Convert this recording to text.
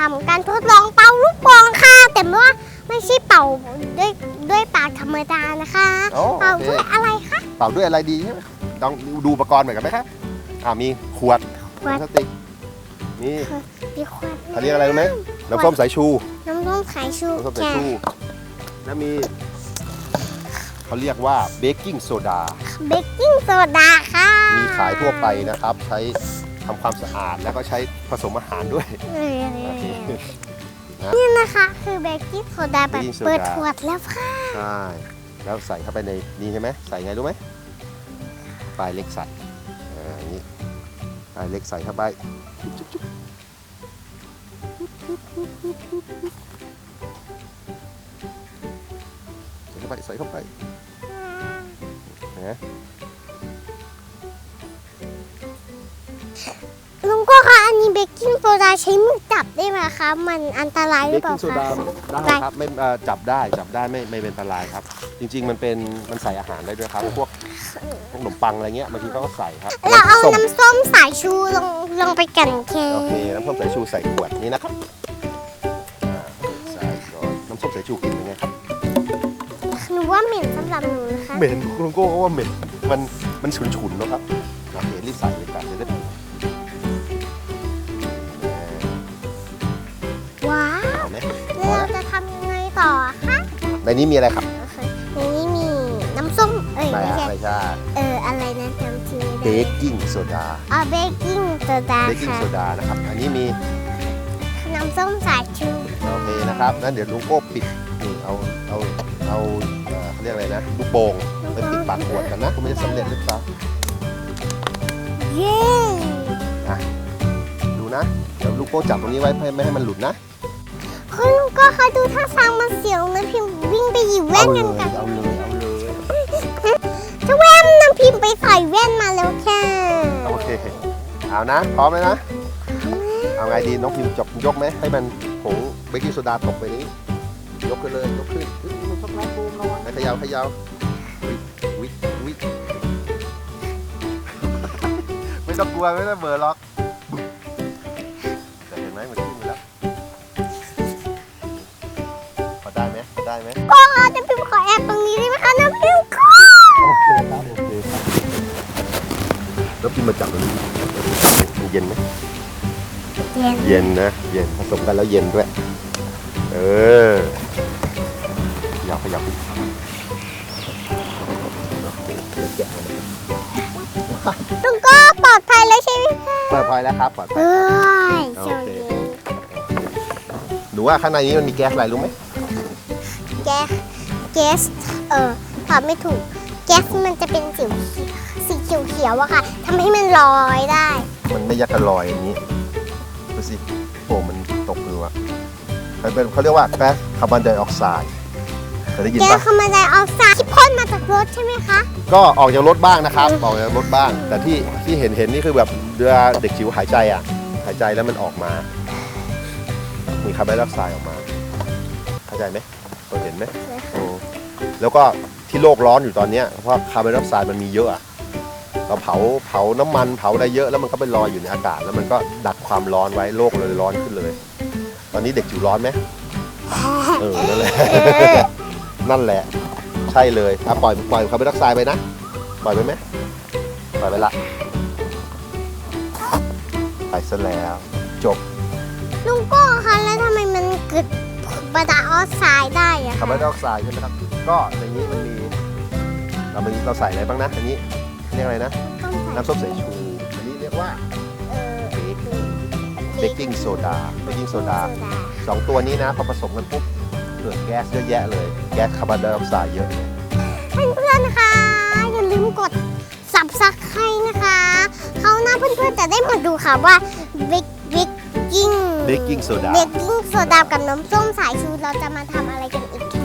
ทำการทดลองเป่าลูกโป่งค่ะ แต่ว่าไม่ใช่เป่าด้วยด้วยปากธรรมดานะคะ โอ้เป่าโอเคด้วยอะไรคะ เป่าด้วยอะไรดีใช่ไหมต้องดูอุปกรณ์เหมือนกันไหมครับอ่ามีขวดขวด พลาสติกนี่มีขวดเขาเรียกอะไรรู้ไหมน้ำส้มสายชูน้ำส้มสายชูน้ำส้มสายแก่ชูแล้วมีเขาเรียกว่าเบกกิ้งโซดา เบกกิ้งโซดาค่ะมีขายทั่วไปนะครับ ใช้ ทำความสะอาดแล้วก็ใช้ผสมอาหารด้วยเออโอเคนี่นะคะคือเบกกิ้งโซดาแบบเบกกิ้งโซดาเปิดขวดแล้วค่ะใช่แล้วใส่เข้าไปในนี้ใช่ไหมใส่ไงรู้ไหมปลายเล็กใส่อ่าอย่างนี้ปลายเล็กใส่เข้าไปจุ๊บจุ๊บใส่เข้าไปใส่เข้าไปนะ เบกกิ้งโซดาใช้มือจับได้ไหมคะ มันอันตรายหเบรืกอเปล่ากิ้งโซคะดาได้ครับไม่เอ่อจับได้จับได้ไม่ไม่เป็นอันตรายครับ จริง ๆ มันเป็นมันใส่อาหารได้ด้วยครับ พวกพวกขนมปังอะไรเงี้ยบางทีเขาก็ใส่ครับเราเอาส้มน้ำส้มสายชูลงลงไปกันแค่โอเคน้ำส้มสายชูใส่ขวดนี้นะครับอ่าใส่ก่อนน้ำส้มสายชูกินยังไงครับหนูว่าเหม็นสำหรับหนูนะคะ เหม็นคุณลุงโก้ก็ว่าเหม็นมันมันฉุนๆเนอะครับโอเครีบใส่เลยกันจะได้ ในนี้มีอะไรครับโอเคในนี้มีน้ำส้ม เอ้ยไม่ไม่ใช่ไม่ใช่เอออะไรนะจำชื่อเบไม่ได้กกิ้งโซดาอ๋อเบกกิ้งโซดาเบกกิ้งค่ะโซดานะครับ อันนี้มีน้ำส้มสายชูโอเคนะครับงั้นเดี๋ยวลุงโก้ปิดนี่เอาเอาเอาเอ่อเขาเรียกอะไรนะลูกโป่งไปปิดปากขวดกันนะคุณไม่จะสำเร็จหรือเปล่าเย้ดูนะเดี๋ยวลูกโก้จับตรงนี้ไว้ไม่ไม่ให้มันหลุดนะ คุณลุงก็คะดูท่าทางมันเสียวนะพิมพ์วิ่งไปหยิบแว่เอานเลกันยกัน เอาเลยเอาเลยถ้าแว่นน้ำพิมพ์ไปใส่แว่นมาแล้วค่ะโอเคเอานะพร้อมเลยนะ เอาไงดีน้องพิมพ์จบยกไหมให้มันผงเบกกิ้งโซดาตกไปนี้ ยกขึ้นเลยยกขึ้นอุ๊ยมันช็อกโกแลตบูมระวังให้เขยาวขยาววิวิวิไม่ต้องกลัวไม่ต้องเบอร์หรอก แล้วพิมพ์มาจับตรงนี้มันเย็นไหมเย็นเย็นนะ เย็นผสมกันแล้วเย็นด้วย เออขยับขยับแกะเอามาลุงก็ปลอดภัยแล้วใช่ไหมคะปลอดภัยแล้วครับปลอดภัยเอ้ยโอโชเคคดีดูว่าข้างในนี้มันมีแก๊สอะไรรู้ไหมแก๊สแก๊สเออตอบไม่ถูกแก๊สมันจะเป็นสีสี เขียวๆอะค่ะทำให้มันลอยได้ มันไม่ยักกระลอยอย่างนี้ดูสิโอ้มันตกมือว่ะมันเป็นเขาเรียกว่าแก๊สคาร์บอนไดออกไซด์เคยได้ยินแก๊สปะคาร์บอนไดออกไซด์ที่พ่นมาจากรถใช่ไหมคะ ก็ออกจากรถบ้างนะครับ ออกจากรถบ้าง แต่ที่ที่เห็นเห็นนี่คือแบบเรือเด็กจิ๋วหายใจอะหายใจแล้วมันออกมา มีคาร์บอนไดออกไซด์ออกมาเข้าใจไหมเราเห็นไหมโอ้แล้วก็ที่โลกร้อนอยู่ตอนเนี้ยเพราะคาร์บอนไดออกไซด์มันมีเยอะอะ เราเผาเผาน้ำมันเผาอะไรเยอะแล้วมันก็ไปลอยอยู่ในอากาศ แล้วมันก็ดักความร้อนไว้โลกเลยร้อนขึ้นเลย ตอนนี้เด็กจิ๋วร้อนไหมเออนั่นแหละนั่นแหละ ใช่เลยอะปล่อยปล่อยคาร์บอนไดออกไซด์ไปนะปล่อยไปไหมปล่อยไปละไปซะแล้วจบลุงโก้คะแล้วทำไมมันเกิดบาดาออกไซด์ได้อะคาร์บอคะนไดออกไซด์ใช่ไหมครับก็ในนี้มันมีเรามีเราใส่อะไรบ้างนะอันนี้ เรียกอะไรนะ น้ำส้มสายชู อันนี้เรียกว่าเออเบกกิ้งโซดา เบกกิ้งโซดาสองตัวนี้นะพอผสมกันปุ๊บเกิดแก๊สเยอะแยะเลย แก๊สคาร์บอนไดออกไซด์เยอะเลยเพื่อนๆนะคะ อย่าลืมกด subscribe นะคะเขาวหน้าเพื่อนๆจะได้มาดูค่ะว่าเบกเบกกิ้งเบกกิ้งโซดาเบกกิ้งโซดากับน้ำส้มสายชูเราจะมาทำอะไรกันอีกแค่